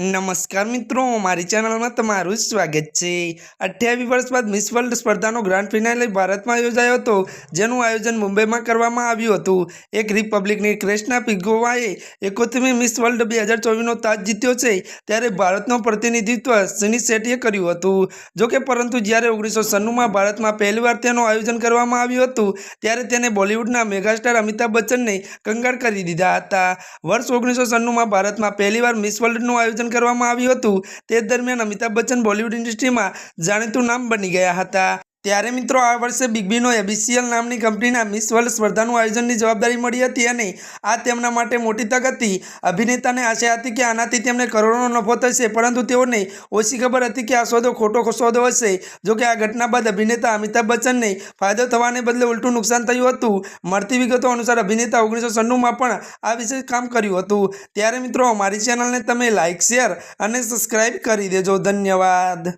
નમસ્કાર મિત્રો, મારી ચેનલમાં તમારું સ્વાગત છે. અઠ્યાવીસ વર્ષ બાદ મિસ વર્લ્ડ સ્પર્ધાનો ગ્રાન્ડ ફિનાલે ભારતમાં યોજાયો હતો, જેનું આયોજન મુંબઈમાં કરવામાં આવ્યું હતું. એક રિપબ્લિકની ક્રેસ્ટના પિગોવાએ એકોતેરમી મિસ વર્લ્ડ બે હજાર ચોવીસનો તાજ જીત્યો છે, ત્યારે ભારતનું પ્રતિનિધિત્વ સુનિત શેટ્ટીએ કર્યું હતું. જોકે પરંતુ જ્યારે ઓગણીસો સન્નુમાં ભારતમાં પહેલીવાર તેનું આયોજન કરવામાં આવ્યું હતું, ત્યારે તેને બોલિવૂડના મેગાસ્ટાર અમિતાભ બચ્ચનને કંગાળ કરી દીધા હતા. વર્ષ ઓગણીસો સન્નુમાં ભારતમાં પહેલીવાર મિસ વર્લ્ડનું કરવામાં આવ્યું હતું. તે દરમિયાન અમિતાભ બચ્ચન બોલિવૂડ ઇન્ડસ્ટ્રીમાં જાણીતું નામ બની ગયા હતા. ત્યારે મિત્રો આ વર્ષે બિગ બીનો એબીસીએલ નામની કંપનીના મિસ વર્લ્ડ સ્પર્ધાનું આયોજનની જવાબદારી મળી હતી અને આ તેમના માટે મોટી તક હતી. અભિનેતાને આશા હતી કે આનાથી તેમને કરોડોનો નફો થશે, પરંતુ તેઓને ઓછી ખબર હતી કે આ સોદો ખોટો સોદો હશે. જોકે આ ઘટના બાદ અભિનેતા અમિતાભ બચ્ચનને ફાયદો થવાને બદલે ઉલટું નુકસાન થયું હતું. મળતી વિગતો અનુસાર અભિનેતા ઓગણીસો સન્નુમાં પણ આ વિશે કામ કર્યું હતું. ત્યારે મિત્રો અમારી ચેનલને તમે લાઇક શેર અને સબસ્ક્રાઈબ કરી દેજો. ધન્યવાદ.